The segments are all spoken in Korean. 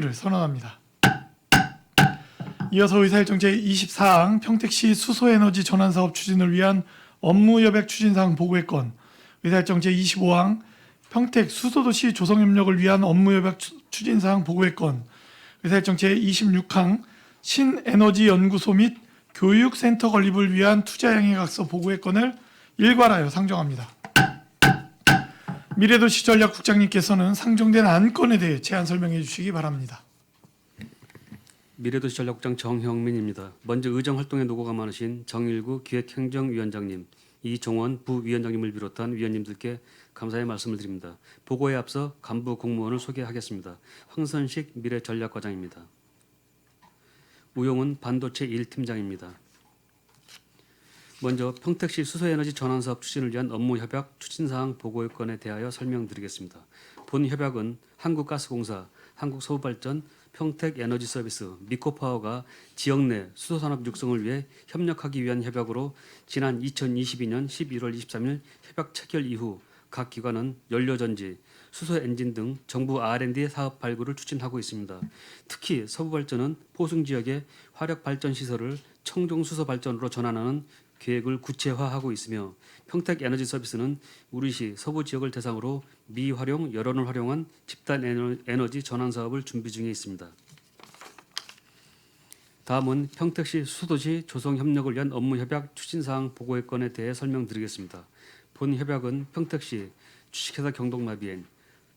를 선언합니다. 이어서 의사일정 제24항 평택시 수소에너지 전환사업 추진을 위한 업무협약 추진사항 보고의 건 의사일정 제25항 평택 수소도시 조성협력을 위한 업무협약 추- 추진사항 보고의 건 의사일정 제26항 신에너지 연구소 및 교육센터 건립을 위한 투자양해각서 보고의 건을 일괄하여 상정합니다. 미래도시 전략국장님께서는 상정된 안건에 대해 제안 설명해 주시기 바랍니다. 미래도시 전략국장 정형민입니다. 먼저 의정 활동에 노고가 많으신 정일구 기획행정위원장님, 이종원 부위원장님을 비롯한 위원님들께 감사의 말씀을 드립니다. 보고에 앞서 간부 공무원을 소개하겠습니다. 황선식 미래전략과장입니다. 우용훈 반도체 1팀장입니다. 먼저 평택시 수소에너지 전환 사업 추진을 위한 업무 협약 추진 사항 보고의 건에 대하여 설명드리겠습니다. 본 협약은 한국가스공사, 한국서울발전, 평택에너지서비스, 미코파워가 지역 내 수소산업 육성을 위해 협력하기 위한 협약으로 지난 2022년 11월 23일 협약 체결 이후 각 기관은 연료전지, 수소 엔진 등 정부 R&D 사업 발굴을 추진하고 있습니다. 특히 서부발전은 포승 지역의 화력 발전 시설을 청정 수소 발전으로 전환하는 계획을 구체화하고 있으며 평택 에너지 서비스는 우리시 서부 지역을 대상으로 미활용 열원을 활용한 집단 에너- 에너지 전환 사업을 준비 중에 있습니다. 다음은 평택시 수도시 조성 협력을 위한 업무 협약 추진 사항 보고의 건에 대해 설명드리겠습니다. 본 협약은 평택시 주식회사 경동나비엔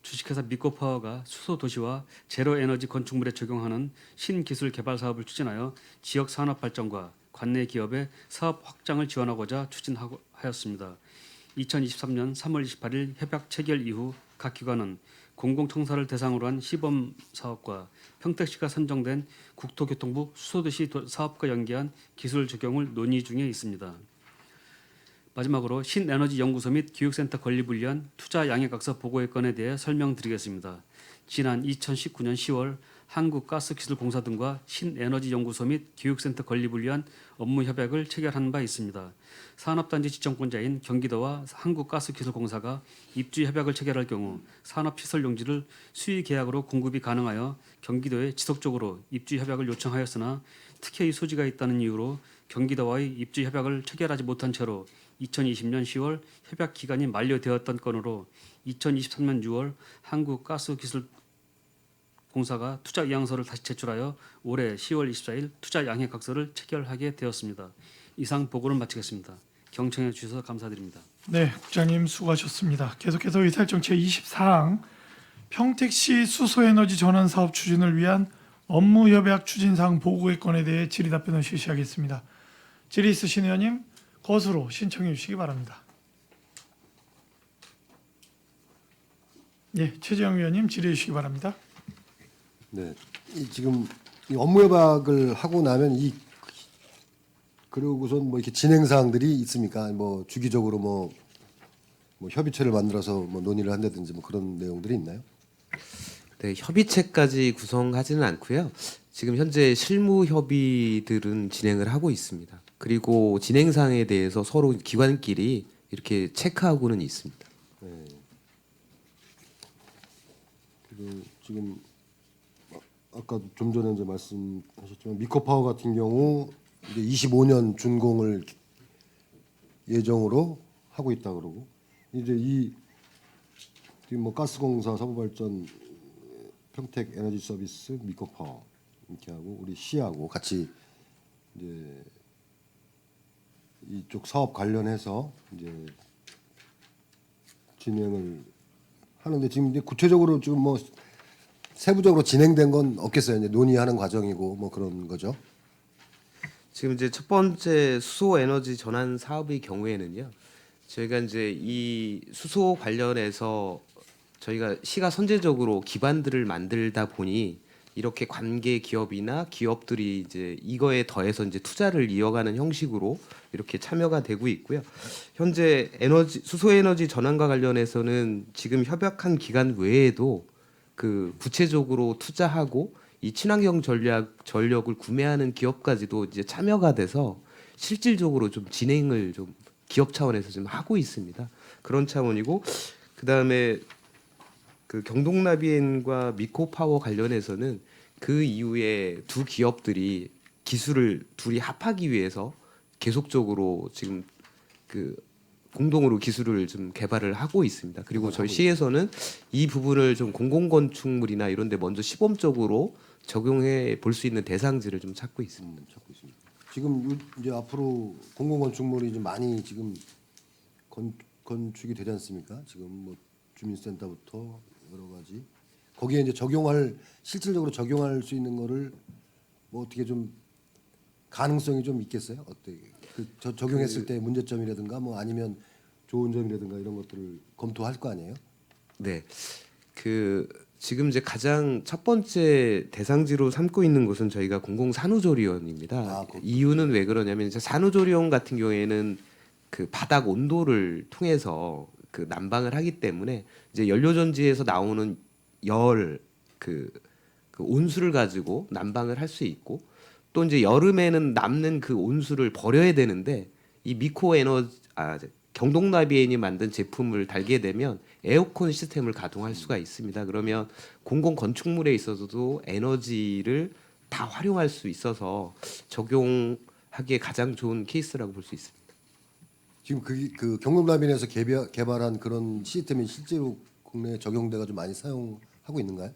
주식회사 미코파워가 수소 도시와 제로 에너지 건축물에 적용하는 신기술 개발 사업을 추진하여 지역 산업 발전과 관내 기업의 사업 확장을 지원하고자 추진하였습니다. 2023년 3월 28일 협약 체결 이후 각 기관은 공공청사를 대상으로 한 시범 사업과 평택시가 선정된 국토교통부 수소도시 도- 사업과 연계한 기술 적용을 논의 중에 있습니다. 마지막으로 신에너지 연구소 및 교육센터 건립을 위한 투자 양해각서 보고의 건에 대해 설명드리겠습니다. 지난 2019년 10월 한국가스기술공사 등과 신에너지 연구소 및 교육센터 건립을 위한 업무 협약을 체결한 바 있습니다. 산업단지 지정권자인 경기도와 한국가스기술공사가 입주 협약을 체결할 경우 산업시설 용지를 수의 계약으로 공급이 가능하여 경기도에 지속적으로 입주 협약을 요청하였으나 특혜의 소지가 있다는 이유로 경기도와의 입주 협약을 체결하지 못한 채로 2020년 10월 협약 기간이 만료되었던 건으로 2023년 6월 한국가스기술 공사가 투자 이양서를 다시 제출하여 올해 10월 24일 투자 양해 각서를 체결하게 되었습니다. 이상 보고를 마치겠습니다. 경청해 주셔서 감사드립니다. 네, 국장님 수고하셨습니다. 계속해서 의사일정 제24항 평택시 수소에너지 전환 사업 추진을 위한 업무 협약 추진 사항 보고의 건에 대해 질의 답변을 실시하겠습니다. 질의 있으신 의원님 거수로 신청해 주시기 바랍니다. 예, 최재형 의원님 질의해 주시기 바랍니다. 네. 이 지금 이 업무 협약을 하고 나면 이 그러고선 뭐 이렇게 진행 사항들이 있습니까? 뭐 주기적으로 뭐, 뭐 협의체를 만들어서 뭐 논의를 한다든지 뭐 그런 내용들이 있나요? 네, 협의체까지 구성하지는 않고요. 지금 현재 실무 협의들은 진행을 하고 있습니다. 그리고 진행 사항에 대해서 서로 기관끼리 이렇게 체크하고는 있습니다. 그 지금 아- 아까 좀 전에 이제 말씀하셨지만 미코파워 같은 경우 이제 25년 준공을 예정으로 하고 있다 그러고 이제 이 지금 뭐 가스공사 서부발전 평택 에너지 서비스 미코파워 이렇게 하고 우리 시하고 같이 이제 이쪽 사업 관련해서 이제 진행을 하는데 지금 이제 구체적으로 지금 뭐 세부적으로 진행된 건 없겠어요. 이제 논의하는 과정이고 뭐 그런 거죠. 지금 이제 첫 번째 수소 에너지 전환 사업의 경우에는요. 저희가 이제 이 수소 관련해서 저희가 시가 선제적으로 기반들을 만들다 보니 이렇게 관계 기업이나 기업들이 이제 이거에 더해서 이제 투자를 이어가는 형식으로 이렇게 참여가 되고 있고요. 현재 에너지 수소 에너지 전환과 관련해서는 지금 협약한 기간 외에도 그 구체적으로 투자하고 이 친환경 전략 전력을 구매하는 기업까지도 이제 참여가 돼서 실질적으로 좀 진행을 좀 기업 차원에서 좀 하고 있습니다. 그런 차원이고 그 다음에 그 경동나비엔과 미코파워 관련해서는 그 이후에 두 기업들이 기술을 둘이 합하기 위해서 계속적으로 지금 그 공동으로 기술을 좀 개발을 하고 있습니다. 그리고 저희 시에서는 이 부분을 좀 공공건축물이나 이런 데 먼저 시범적으로 적용해 볼 수 있는 대상지를 좀 찾고 있습니다. 음, 찾고 있습니다. 지금 요- 이제 앞으로 공공 건축물이 좀 많이 지금 건, 건축이 되지 않습니까? 지금 뭐 주민센터부터 여러 가지 거기에 이제 적용할 실질적으로 적용할 수 있는 거를 뭐 어떻게 좀 가능성이 좀 있겠어요? 어떻게 그 저, 적용했을 때 문제점이라든가 뭐 아니면 좋은 점이라든가 이런 것들을 검토할 거 아니에요? 네. 그 지금 이제 가장 첫 번째 대상지로 삼고 있는 곳은 저희가 공공 산후조리원입니다. 아, 그렇군요. 이유는 왜 그러냐면 이제 산후조리원 같은 경우에는 그 바닥 온도를 통해서 그 난방을 하기 때문에 이제 연료전지에서 나오는 열그 그 온수를 가지고 난방을 할 수 있고 또 이제 여름에는 남는 그 온수를 버려야 되는데 이 미코 에너지 아 경동나비엔이 만든 제품을 달게 되면 에어컨 시스템을 가동할 수가 있습니다. 그러면 공공 건축물에 있어서도 에너지를 다 활용할 수 있어서 적용하기에 가장 좋은 케이스라고 볼 수 있습니다. 지금 그, 그 개발, 개발한 그런 시스템이 실제로 국내에 적용돼가 좀 많이 사용하고 있는가요?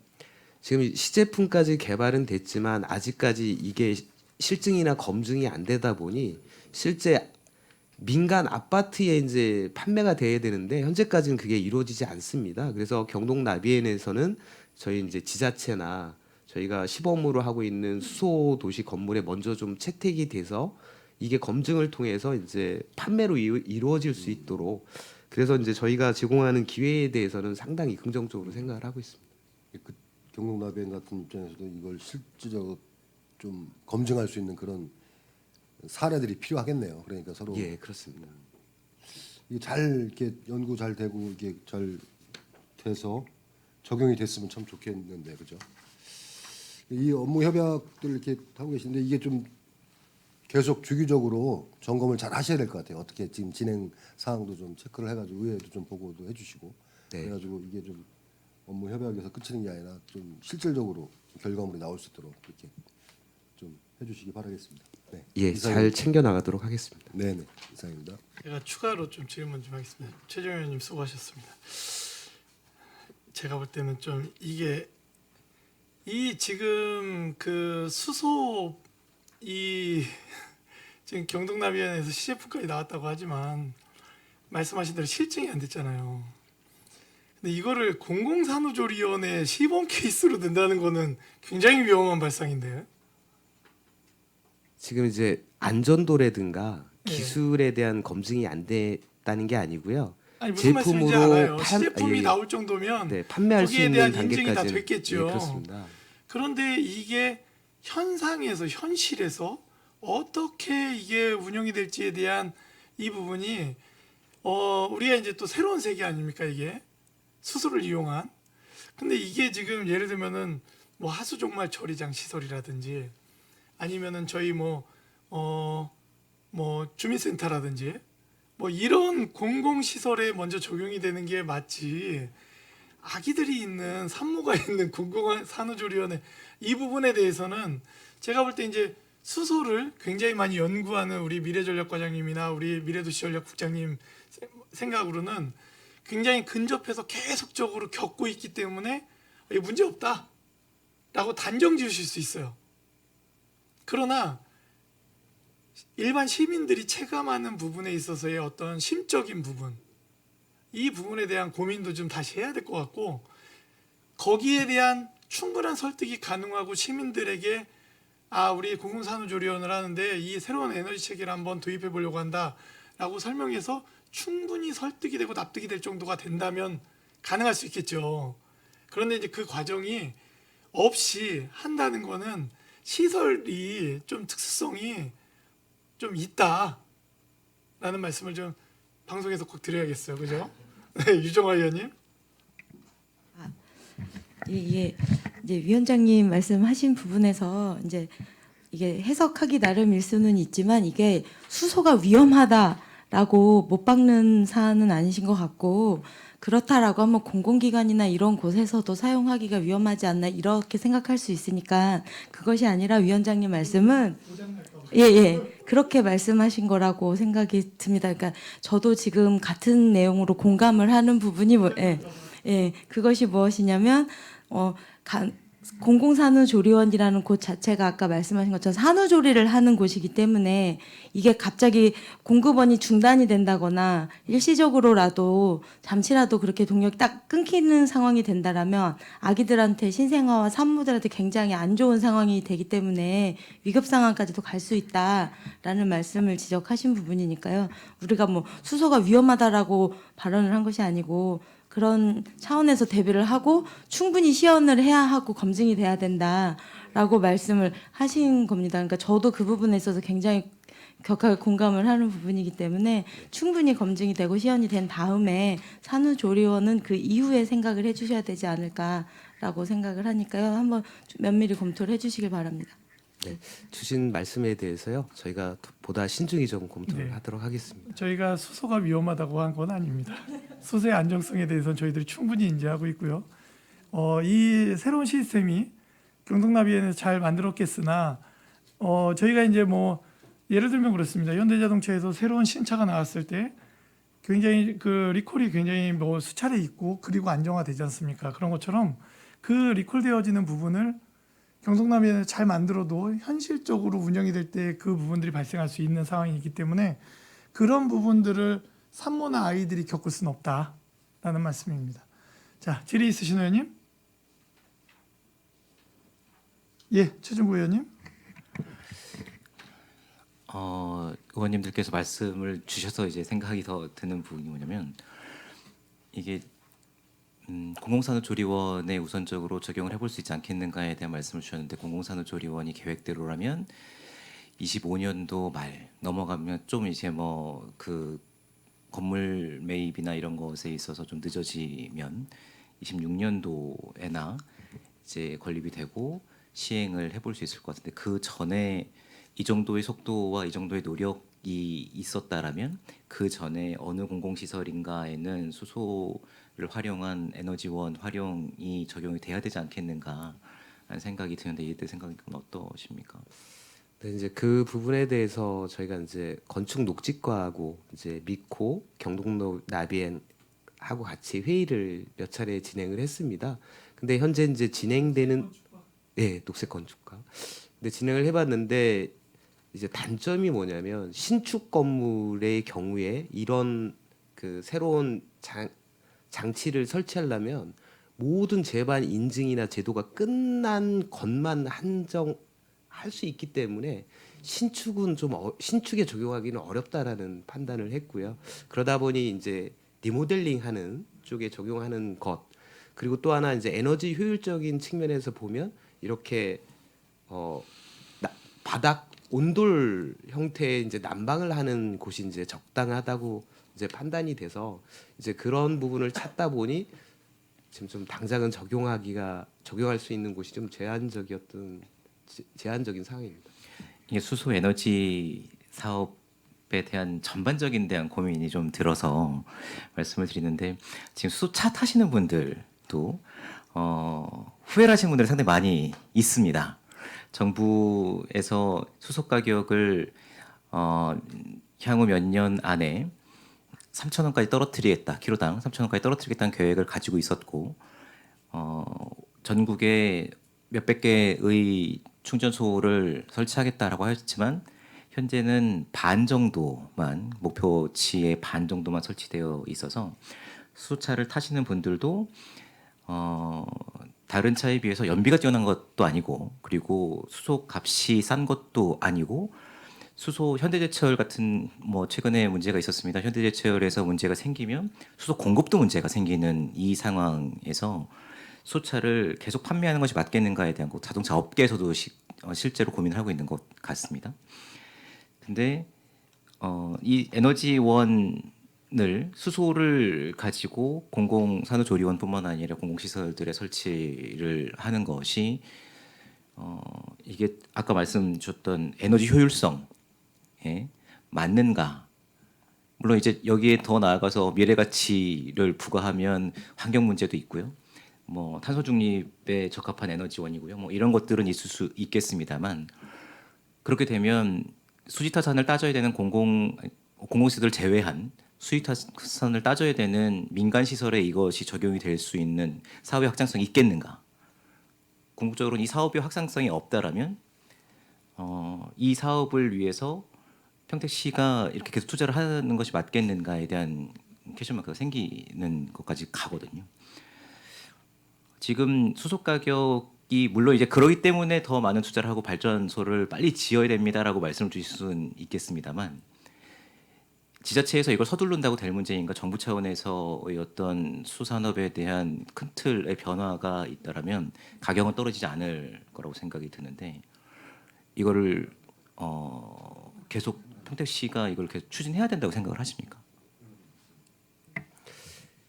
지금 시제품까지 개발은 됐지만 아직까지 이게 실증이나 검증이 안 되다 보니 실제 민간 아파트에 이제 판매가 돼야 되는데 현재까지는 그게 이루어지지 않습니다. 그래서 경동 나비엔에서는 저희 이제 지자체나 저희가 시범으로 하고 있는 수소 도시 건물에 먼저 좀 채택이 돼서 이게 검증을 통해서 이제 판매로 이루- 이루어질 수 있도록 그래서 이제 저희가 제공하는 기회에 대해서는 상당히 긍정적으로 생각을 하고 있습니다. 그 경동라벤 같은 입장에서도 이걸 실질적으로 좀 검증할 수 있는 그런 사례들이 필요하겠네요. 그러니까 서로 예, 그렇습니다. 이게 잘 이렇게 연구 잘 되고 이게 잘 돼서 적용이 됐으면 참 좋겠는데 그죠? 이 업무 협약들 이렇게 하고 계신데 이게 좀 계속 주기적으로 점검을 잘 하셔야 될 것 같아요. 어떻게 지금 진행 사항도 좀 체크를 해가지고 의회도 좀 보고도 해주시고 네. 그래가지고 이게 좀 업무 협약에서 끝이는 게 아니라 좀 실질적으로 결과물이 나올 수 있도록 이렇게 좀 해주시기 바라겠습니다. 네, 예, 이상입니다. 잘 챙겨 나가도록 하겠습니다. 네네 이상입니다. 제가 추가로 좀 질문 좀 하겠습니다. 최정 의원님 수고하셨습니다. 제가 볼 때는 좀 이게 이 지금 그 수소 이 지금 경동나비안에서 시제품까지 나왔다고 하지만 말씀하신 대로 실증이 안 됐잖아요. 근데 이거를 공공산후조리원의 시범 케이스로 낸다는 거는 굉장히 위험한 발상인데요. 지금 이제 안전도라든가 예. 기술에 대한 검증이 안 됐다는 게 아니고요. 아니 무슨 말씀인지 알아요. 판- 시제품이 아, 예, 예. 나올 정도면 네, 판매할 수 있는 대한 인증이 다 됐겠죠. 예, 그렇습니다. 그런데 이게 현상에서 현실에서 어떻게 이게 운영이 될지에 대한 이 부분이 어 우리가 이제 또 새로운 세계 아닙니까 이게 수소를 이용한. 근데 이게 지금 예를 들면은 뭐 하수 종말 처리장 시설이라든지 아니면은 저희 뭐 어 뭐 주민센터라든지 뭐 이런 공공 시설에 먼저 적용이 되는 게 맞지. 아기들이 있는 산모가 있는 공공한 산후조리원의 이 부분에 대해서는 제가 볼 때 이제 수소를 굉장히 많이 연구하는 우리 미래전략과장님이나 우리 미래도시전략국장님 세- 생각으로는 굉장히 근접해서 계속적으로 겪고 있기 때문에 이게 문제 없다 라고 단정 지으실 수 있어요. 그러나 일반 시민들이 체감하는 부분에 있어서의 어떤 심적인 부분 이 부분에 대한 고민도 좀 다시 해야 될 것 같고 거기에 대한 충분한 설득이 가능하고 시민들에게 아 우리 공공산후조리원을 하는데 이 새로운 에너지 체계를 한번 도입해 보려고 한다 라고 설명해서 충분히 설득이 되고 납득이 될 정도가 된다면 가능할 수 있겠죠. 그런데 이제 그 과정이 없이 한다는 거는 시설이 좀 특수성이 좀 있다라는 말씀을 좀 방송에서 꼭 드려야겠어요. 그죠? 네, 유정화 의원님. 이게 이제 위원장님 말씀하신 부분에서 이제 이게 해석하기 나름일 수는 있지만 이게 수소가 위험하다 라고 못 박는 사안은 아니신 것 같고 그렇다라고 하면 공공기관이나 이런 곳에서도 사용하기가 위험하지 않나 이렇게 생각할 수 있으니까 그것이 아니라 위원장님 말씀은 예, 예. 그렇게 말씀하신 거라고 생각이 듭니다. 그러니까 저도 지금 같은 내용으로 공감을 하는 부분이 뭐, 예. 예. 그것이 무엇이냐면 어 간- 공공산후조리원이라는 곳 자체가 아까 말씀하신 것처럼 산후조리를 하는 곳이기 때문에 이게 갑자기 공급원이 중단이 된다거나 일시적으로라도 잠시라도 그렇게 동력이 딱 끊기는 상황이 된다라면 아기들한테 신생아와 산모들한테 굉장히 안 좋은 상황이 되기 때문에 위급 상황까지도 갈 수 있다라는 말씀을 지적하신 부분이니까요. 우리가 뭐 수소가 위험하다라고 발언을 한 것이 아니고 그런 차원에서 대비를 하고 충분히 시연을 해야 하고 검증이 돼야 된다라고 말씀을 하신 겁니다. 그러니까 저도 그 부분에 있어서 굉장히 격하게 공감을 하는 부분이기 때문에 충분히 검증이 되고 시연이 된 다음에 산후조리원은 그 이후에 생각을 해주셔야 되지 않을까라고 생각을 하니까요. 한번 좀 면밀히 검토를 해주시길 바랍니다. 주신 말씀에 대해서요. 저희가 보다 신중히 좀 검토를 네. 하도록 하겠습니다. 저희가 수소가 위험하다고 한 건 아닙니다. 수소의 안정성에 대해서는 저희들이 충분히 인지하고 있고요. 어, 이 새로운 시스템이 경동나비에는 잘 만들었겠으나 어, 저희가 이제 뭐 예를 들면 그렇습니다. 현대자동차에서 새로운 신차가 나왔을 때 굉장히 그 리콜이 굉장히 뭐 수차례 있고 그리고 안정화되지 않습니까? 그런 것처럼 그 리콜되어지는 부분을 경동나비에는 잘 만들어도 현실적으로 운영이 될 때 그 부분들이 발생할 수 있는 상황이기 때문에 그런 부분들을 산모나 아이들이 겪을 수는 없다라는 말씀입니다. 자, 질의 있으신 의원님? 예, 최준구 의원님. 어, 의원님들께서 말씀을 주셔서 이제 생각이 더 드는 부분이 뭐냐면 이게 음, 공공산후조리원에 우선적으로 적용을 해볼 수 있지 않겠는가에 대한 말씀을 주셨는데 공공산후조리원이 계획대로라면 25년도 말 넘어가면 좀 이제 뭐 그 건물 매입이나 이런 것에 있어서 좀 늦어지면 26년도에나 이제 건립이 되고 시행을 해볼 수 있을 것 같은데 그 전에 이 정도의 속도와 이 정도의 노력이 있었다라면 그 전에 어느 공공시설인가에는 수소를 활용한 에너지원 활용이 적용이 돼야 되지 않겠는가 하는 생각이 드는데 이때 생각은 어떠십니까? 네, 이제 그 부분에 대해서 저희가 이제 건축 녹지과하고 이제 미코 경동로 나비엔 하고 같이 회의를 몇 차례 진행을 했습니다. 근데 현재 이제 진행되는 예, 녹색 건축과. 근데 진행을 해 봤는데 이제 단점이 뭐냐면 신축 건물의 경우에 이런 그 새로운 장, 장치를 설치하려면 모든 제반 인증이나 제도가 끝난 것만 한정 할 수 있기 때문에 신축은 좀 어, 신축에 적용하기는 어렵다라는 판단을 했고요. 그러다 보니 이제 리모델링하는 쪽에 적용하는 것 그리고 또 하나 이제 에너지 효율적인 측면에서 보면 이렇게 어 나- 바닥 온돌 형태의 이제 난방을 하는 곳이 이제 적당하다고 이제 판단이 돼서 이제 그런 부분을 찾다 보니 지금 좀 당장은 적용하기가 적용할 수 있는 곳이 좀 제한적이었던 제- 제한적인 상황입니다. 이게 수소 에너지 사업에 대한 전반적인 대한 고민이 좀 들어서 말씀을 드리는데 지금 수소차 타시는 분들도 어, 후회를 하시는 분들이 상당히 많이 있습니다. 정부에서 수소 가격을 어, 향후 몇 년 안에 3천 원까지 떨어뜨리겠다. 키로당 3천 원까지 떨어뜨리겠다는 계획을 가지고 있었고 어, 전국에 몇백 개의 충전소를 설치하겠다라고 하였지만 현재는 반 정도만 목표치의 반 정도만 설치되어 있어서 수소차를 타시는 분들도 어, 다른 차에 비해서 연비가 뛰어난 것도 아니고 그리고 수소 값이 싼 것도 아니고 수소 현대제철 같은 뭐 최근에 문제가 있었습니다. 현대제철에서 문제가 생기면 수소 공급도 문제가 생기는 이 상황에서 수소차를 계속 판매하는 것이 맞겠는가에 대한 거 자동차 업계에서도 시, 어, 실제로 고민을 하고 있는 것 같습니다. 근데 어, 이 에너지원을 수소를 가지고 공공 산후조리원뿐만 아니라 공공시설들에 설치를 하는 것이 어, 이게 아까 말씀 주셨던 에너지 효율성 에 맞는가에 물론 이제 여기에 더 나아가서 미래 가치를 부과하면 환경 문제도 있고요. 뭐 탄소 중립에 적합한 에너지원이고요. 뭐 이런 것들은 있을 수 있겠습니다만 그렇게 되면 수지타산을 따져야 되는 공공 공공시설을 제외한 수지타산을 따져야 되는 민간 시설에 이것이 적용이 될 수 있는 사업의 확장성이 있겠는가? 궁극적으로 이 사업의 확장성이 없다라면 어, 이 사업을 위해서 평택 시가 이렇게 계속 투자를 하는 것이 맞겠는가에 대한 퀘션 마크가 생기는 것까지 가거든요. 지금 수속 가격이 물론 이제 그러기 때문에 더 많은 투자를 하고 발전소를 빨리 지어야 됩니다라고 말씀을 주실 수는 있겠습니다만 지자체에서 이걸 서두른다고 될 문제인가 정부 차원에서의 어떤 수산업에 대한 큰 틀의 변화가 있다라면 가격은 떨어지지 않을 거라고 생각이 드는데 이거를 어 계속 평택시가 이걸 계속 추진해야 된다고 생각을 하십니까?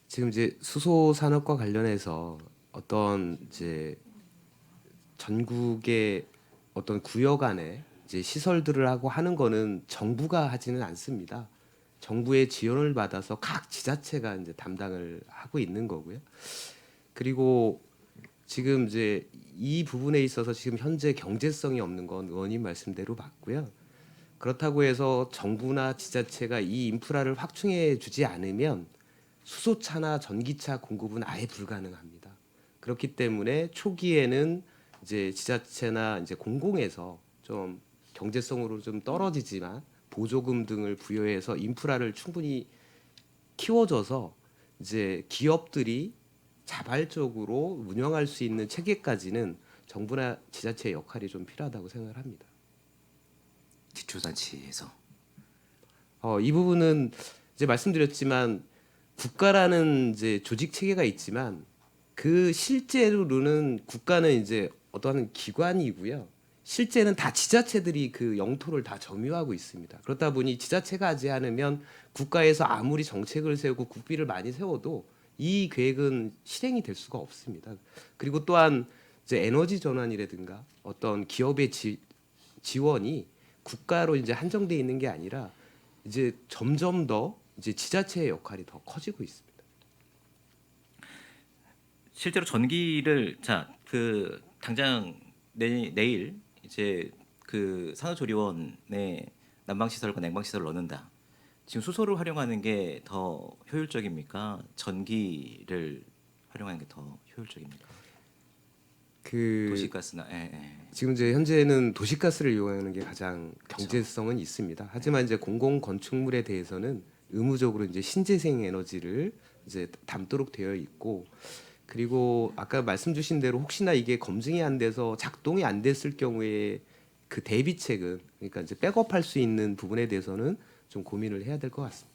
지금 이제 수소 산업과 관련해서 어떤 이제 전국의 어떤 구역 안에 이제 시설들을 하고 하는 거는 정부가 하지는 않습니다. 정부의 지원을 받아서 각 지자체가 이제 담당을 하고 있는 거고요. 그리고 지금 이제 이 부분에 있어서 지금 현재 경제성이 없는 건 의원님 말씀대로 맞고요. 그렇다고 해서 정부나 지자체가 이 인프라를 확충해 주지 않으면 수소차나 전기차 공급은 아예 불가능합니다. 그렇기 때문에 초기에는 이제 지자체나 이제 공공에서 좀 경제성으로 좀 떨어지지만 보조금 등을 부여해서 인프라를 충분히 키워줘서 이제 기업들이 자발적으로 운영할 수 있는 체계까지는 정부나 지자체의 역할이 좀 필요하다고 생각을 합니다. 기초자치에서 어, 이 부분은 이제 말씀드렸지만 국가라는 이제 조직 체계가 있지만 그 실제로는 국가는 이제 어떠한 기관이고요. 실제는 다 지자체들이 그 영토를 다 점유하고 있습니다. 그렇다 보니 지자체가 하지 않으면 국가에서 아무리 정책을 세우고 국비를 많이 세워도 이 계획은 실행이 될 수가 없습니다. 그리고 또한 이제 에너지 전환이라든가 어떤 기업의 지, 지원이 국가로 이제 한정돼 있는 게 아니라 이제 점점 더 이제 지자체의 역할이 더 커지고 있습니다. 실제로 전기를 자 그 당장 내, 내일 이제 그 산후조리원에 난방시설과 냉방시설을 넣는다. 지금 수소를 활용하는 게 더 효율적입니까? 전기를 활용하는 게 더 효율적입니까? 그 도시가스나 예, 예. 지금 이제 현재는 도시가스를 이용하는 게 가장 경제성은 있습니다. 하지만 이제 공공 건축물에 대해서는 의무적으로 이제 신재생 에너지를 이제 담도록 되어 있고 그리고 아까 말씀 주신 대로 혹시나 이게 검증이 안 돼서 작동이 안 됐을 경우에 그 대비책은 그러니까 이제 백업할 수 있는 부분에 대해서는 좀 고민을 해야 될 것 같습니다.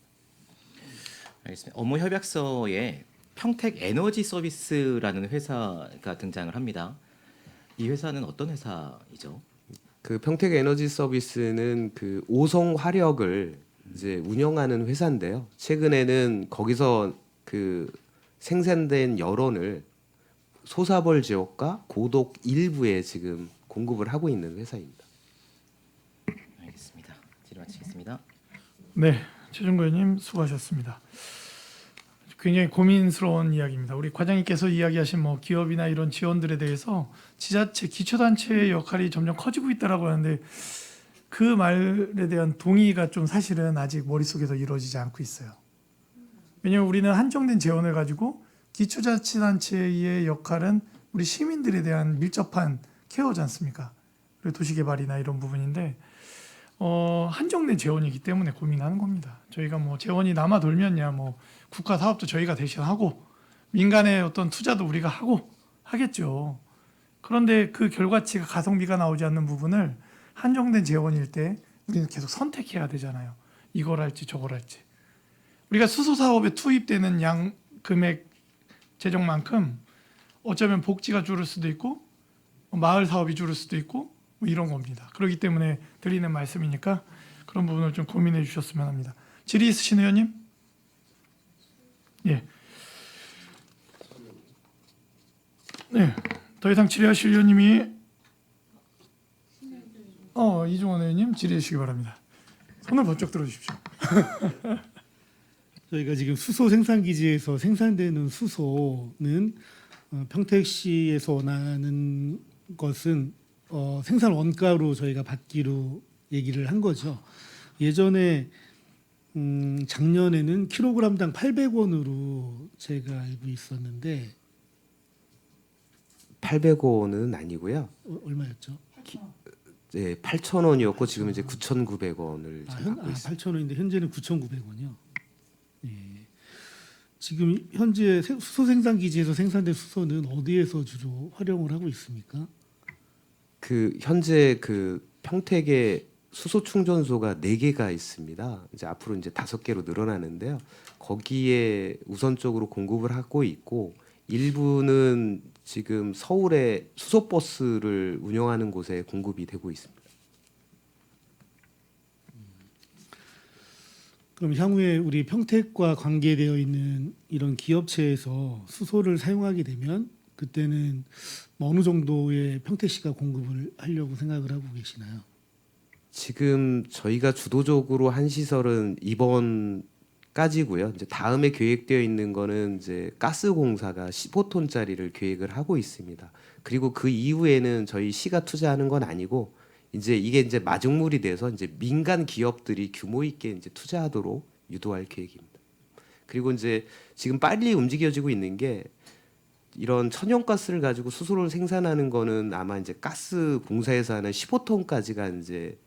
알겠습니다. 업무 협약서에 평택 에너지 서비스라는 회사가 등장을 합니다. 이 회사는 어떤 회사이죠? 그 평택 에너지 서비스는 그 오송 화력을 이제 운영하는 회사인데요. 최근에는 거기서 그 생산된 열원을 소사벌 지역과 고독 일부에 지금 공급을 하고 있는 회사입니다. 알겠습니다. 질의 마치겠습니다. 네, 최종구 의원님 수고하셨습니다. 굉장히 고민스러운 이야기입니다. 우리 과장님께서 이야기하신 뭐 기업이나 이런 지원들에 대해서 지자체, 기초단체의 역할이 점점 커지고 있다라고 하는데 그 말에 대한 동의가 좀 사실은 아직 머릿속에서 이루어지지 않고 있어요. 왜냐하면 우리는 한정된 재원을 가지고 기초자치단체의 역할은 우리 시민들에 대한 밀접한 케어지 않습니까? 도시개발이나 이런 부분인데 어, 한정된 재원이기 때문에 고민하는 겁니다. 저희가 뭐 재원이 남아 돌면야 뭐 국가 사업도 저희가 대신하고 민간의 어떤 투자도 우리가 하고 하겠죠. 그런데 그 결과치가 가성비가 나오지 않는 부분을 한정된 재원일 때 우리는 계속 선택해야 되잖아요. 이걸 할지 저걸 할지. 우리가 수소 사업에 투입되는 양 금액 재정만큼 어쩌면 복지가 줄을 수도 있고 마을 사업이 줄을 수도 있고 뭐 이런 겁니다. 그렇기 때문에 드리는 말씀이니까 그런 부분을 좀 고민해 주셨으면 합니다. 질의 있으신 의원님? 예. 네. 더 이상 질의하실 의원님이 어 이종원 의원님 질의해 주시기 바랍니다. 손을 번쩍 들어 주십시오. 저희가 지금 수소 생산 기지에서 생산되는 수소는 어, 평택시에서 원하는 것은 어, 생산 원가로 저희가 받기로 얘기를 한 거죠. 예전에 음, 작년에는 킬로그램당 800원으로 제가 알고 있었는데 800원은 아니고요. 어, 얼마였죠? 네, 8,000원이었고 지금 이제 9,900원을 아, 현, 갖고 아, 있습니다. 8,000원인데 현재는 9,900원이요. 예. 지금 현재 생- 수소 생산 기지에서 생산된 수소는 어디에서 주로 활용을 하고 있습니까? 그 현재 그 평택에 수소 충전소가 4개가 있습니다. 이제 앞으로 이제 5개로 늘어나는데요. 거기에 우선적으로 공급을 하고 있고 일부는 지금 서울에 수소 버스를 운영하는 곳에 공급이 되고 있습니다. 그럼 향후에 우리 평택과 관계되어 있는 이런 기업체에서 수소를 사용하게 되면 그때는 뭐 어느 정도의 평택시가 공급을 하려고 생각을 하고 계시나요? 지금 저희가 주도적으로 한 시설은 이번 까지고요. 이제 다음에 계획되어 있는 거는 이제 가스 공사가 15톤짜리를 계획을 하고 있습니다. 그리고 그 이후에는 저희 시가 투자하는 건 아니고 이제 이게 이제 마중물이 돼서 이제 민간 기업들이 규모 있게 이제 투자하도록 유도할 계획입니다. 그리고 이제 지금 빨리 움직여지고 있는 게 이런 천연가스를 가지고 수소를 생산하는 거는 아마 이제 가스 공사에서 하는 15톤까지가 이제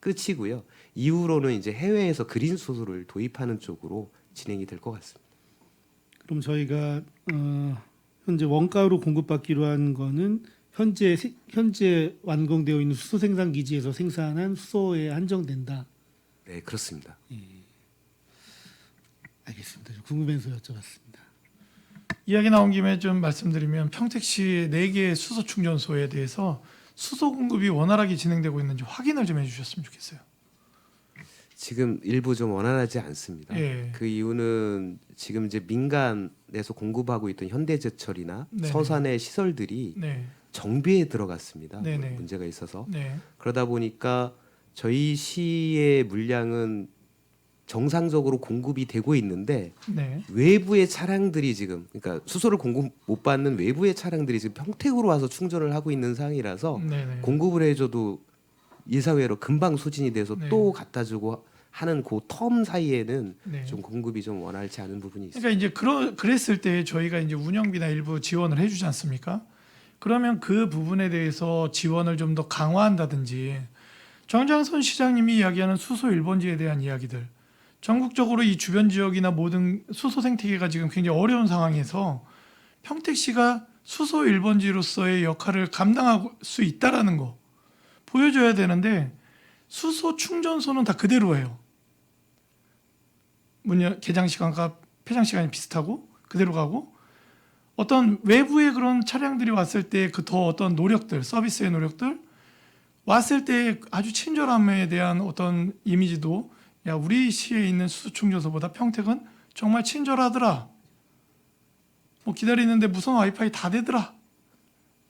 끝이고요. 이후로는 이제 해외에서 그린 수소를 도입하는 쪽으로 진행이 될 것 같습니다. 그럼 저희가 어, 현재 원가로 공급받기로 한 거는 현재 세- 현재 완공되어 있는 수소 생산 기지에서 생산한 수소에 한정된다. 네, 그렇습니다. 알겠습니다. 좀 궁금해서 여쭤봤습니다. 이야기 나온 김에 좀 말씀드리면 평택시 4개의 수소 충전소에 대해서 수소 공급이 원활하게 진행되고 있는지 확인을 좀 해주셨으면 좋겠어요. 지금 일부 좀 원활하지 않습니다. 예. 그 이유는 지금 이제 민간에서 공급하고 있던 현대제철이나 네. 서산의 시설들이 네, 정비에 들어갔습니다. 네네. 문제가 있어서 네, 그러다 보니까 저희 시의 물량은 정상적으로 공급이 되고 있는데 네, 외부의 차량들이 지금 그러니까 수소를 공급 못 받는 외부의 차량들이 지금 평택으로 와서 충전을 하고 있는 상황이라서 네, 네. 공급을 해줘도 예사외로 금방 소진이 돼서 네. 또 갖다 주고 하는 그 텀 사이에는 네. 좀 공급이 좀 원활치 않은 부분이 있습니다. 그러니까 이제 그러, 그랬을 때 저희가 이제 운영비나 일부 지원을 해주지 않습니까? 그러면 그 부분에 대해서 지원을 좀 더 강화한다든지 정장선 시장님이 이야기하는 수소 1번지에 대한 이야기들 전국적으로 이 주변 지역이나 모든 수소 생태계가 지금 굉장히 어려운 상황에서 평택시가 수소 1번지로서의 역할을 감당할 수 있다라는 거 보여줘야 되는데 수소 충전소는 다 그대로예요. 문 열- 개장 시간과 폐장 시간이 비슷하고 그대로 가고 어떤 외부의 그런 차량들이 왔을 때 그 더 어떤 노력들 서비스의 노력들 왔을 때 아주 친절함에 대한 어떤 이미지도 야 우리 시에 있는 수소 충전소보다 평택은 정말 친절하더라 뭐 기다리는데 무선 와이파이 다 되더라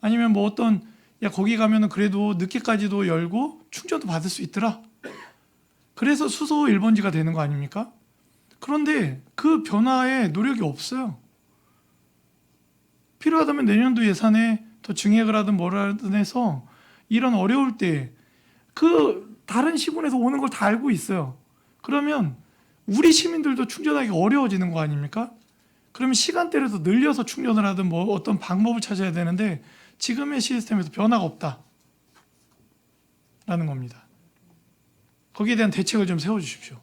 아니면 뭐 어떤 야 거기 가면은 그래도 늦게까지도 열고 충전도 받을 수 있더라 그래서 수소 1번지가 되는 거 아닙니까? 그런데 그 변화에 노력이 없어요. 필요하다면 내년도 예산에 더 증액을 하든 뭐라든 해서 이런 어려울 때 그 다른 시군에서 오는 걸 다 알고 있어요. 그러면 우리 시민들도 충전하기 어려워지는 거 아닙니까? 그러면 시간대를 더 늘려서 충전을 하든 뭐 어떤 방법을 찾아야 되는데 지금의 시스템에서 변화가 없다. 라는 겁니다. 거기에 대한 대책을 좀 세워 주십시오.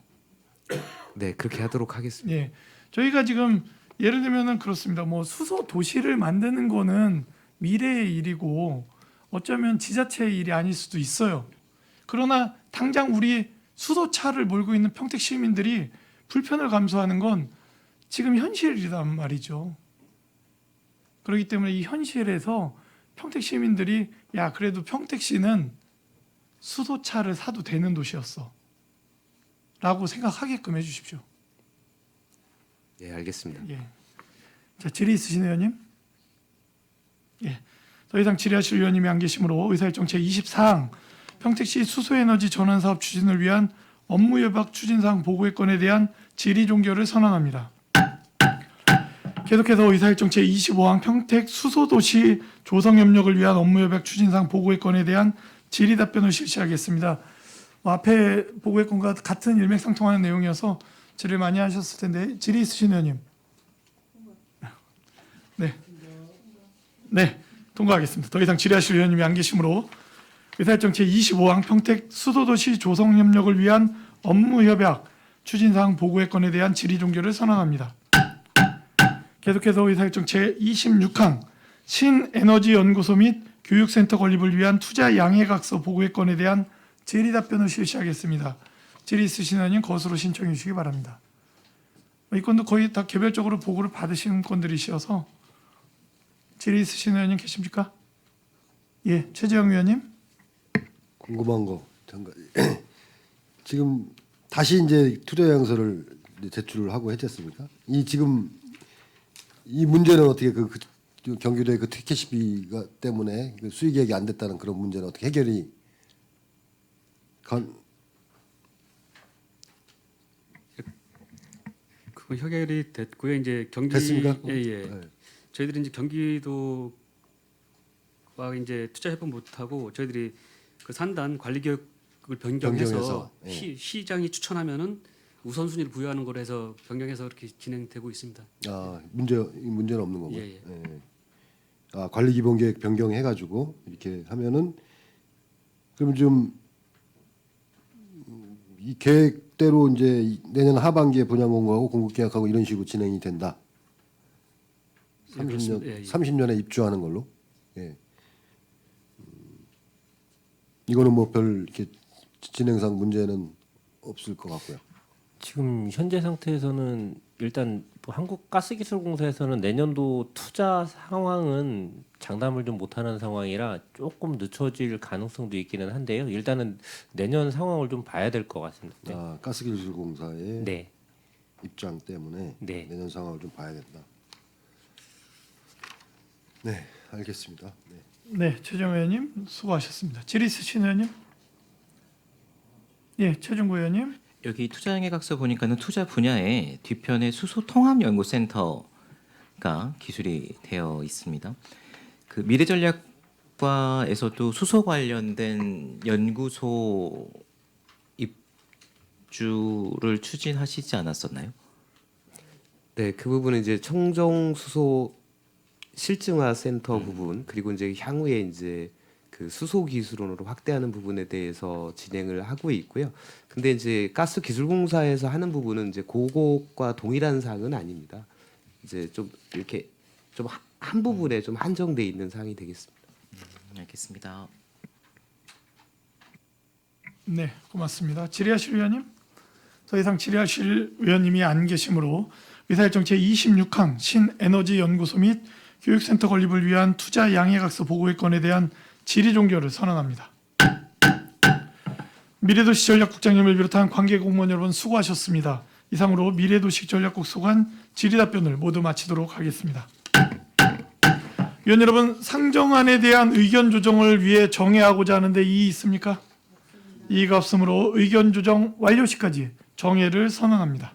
네, 그렇게 하도록 하겠습니다. 예. 저희가 지금 예를 들면은 그렇습니다. 뭐 수소 도시를 만드는 거는 미래의 일이고 어쩌면 지자체의 일이 아닐 수도 있어요. 그러나 당장 우리 수소차를 몰고 있는 평택 시민들이 불편을 감수하는 건 지금 현실이란 말이죠. 그렇기 때문에 이 현실에서 평택 시민들이 야 그래도 평택시는 수소차를 사도 되는 도시였어. 라고 생각하게끔 해주십시오. 예, 알겠습니다. 예. 자, 질의 있으신 의원님? 예. 더 이상 질의하실 의원님이 안 계시므로 의사일정 제24항 평택시 수소에너지 전환 사업 추진을 위한 업무 협약 추진 사항 보고의 건에 대한 질의 종결을 선언합니다. 계속해서 의사일정 제25항 평택 수소도시 조성협력을 위한 업무협약 추진상 보고의 건에 대한 질의 답변을 실시하겠습니다. 뭐 앞에 보고의 건과 같은 일맥상통하는 내용이어서 질의를 많이 하셨을 텐데 질의 있으신 의원님. 네. 네, 통과하겠습니다. 더 이상 질의하실 의원님이 안 계시므로 의사일정 제25항 평택 수도도시 조성협력을 위한 업무협약 추진사항 보고의 건에 대한 질의 종결을 선언합니다. 계속해서 의사일정 제26항 신에너지연구소 및 교육센터 건립을 위한 투자 양해각서 보고의 건에 대한 질의 답변을 실시하겠습니다. 질의 있으신 의원님 거수로 신청해 주시기 바랍니다. 이 건도 거의 다 개별적으로 보고를 받으신 건들이셔서 질의 있으신 의원님 계십니까? 예, 최재형 의원님. 궁금한 거 잠깐 지금 다시 이제 투자 양서를 이제 제출을 하고 했겠습니까? 이 지금 이 문제는 어떻게 그, 그 경기도의 그 티켓시비가 때문에 그 수익액이 안 됐다는 그런 문제는 어떻게 해결이 간 그거 해결이 됐고요. 이제 경기 됐습니까? 예, 예. 네. 저희들이 이제 경기도와 이제 투자 협업 못 하고 저희들이 그 산단 관리 계획을 변경해서, 변경해서, 예. 시, 시장이 추천하면은 우선순위를 부여하는 거로 해서 변경해서 그렇게 진행되고 있습니다. 아 문제 이 문제는 없는 거고. 예, 예. 아 관리 기본 계획 변경해 가지고 이렇게 하면은 그럼 좀 이 계획대로 이제 이 내년 하반기에 분양 공고하고 공급 계약하고 이런 식으로 진행이 된다. 예, 30년 그렇습니다. 예, 예. 30년에 입주하는 걸로. 예. 음, 이거는 뭐 별 이렇게 진행상 문제는 없을 것 같고요. 지금 현재 상태에서는 일단 뭐 한국 가스기술공사에서는 내년도 투자 상황은 장담을 좀 못하는 상황이라 조금 늦춰질 가능성도 있기는 한데요. 일단은 내년 상황을 좀 봐야 될 것 같습니다. 네. 아 가스기술공사의 네. 입장 때문에 네. 내년 상황을 좀 봐야겠다. 네, 알겠습니다. 네. 네, 최정 의원님 수고하셨습니다. 질의 있으신 의원님? 예, 최종구 의원님. 여기 투자양해각서 보니까는 투자 분야에 뒤편에 수소 통합 연구센터가 기술이 되어 있습니다. 그 미래전략과에서도 수소 관련된 연구소 입주를 추진하시지 않았었나요? 네, 그 부분은 이제 청정 수소 실증화 센터 부분 그리고 이제 향후에 이제 그 수소 기술원으로 확대하는 부분에 대해서 진행을 하고 있고요. 근데 이제 가스 기술공사에서 하는 부분은 이제 그것과 동일한 사항은 아닙니다. 이제 좀 이렇게 좀 한 부분에 좀 한정돼 있는 사항이 되겠습니다. 알겠습니다. 네, 고맙습니다. 질의하실 의원님? 더 이상 질의하실 의원님이 안 계시므로 의사일정 제26항 신에너지 연구소 및 교육센터 건립을 위한 투자 양해각서 보고의 건에 대한 질의 종결을 선언합니다. 미래도시 전략국장님을 비롯한 관계 공무원 여러분 수고하셨습니다. 이상으로 미래도시 전략국 소관 질의 답변을 모두 마치도록 하겠습니다. 위원 여러분, 상정안에 대한 의견 조정을 위해 정해하고자 하는데 이의 있습니까? 이의가 없으므로 의견 조정 완료 시까지 정회를 선언합니다.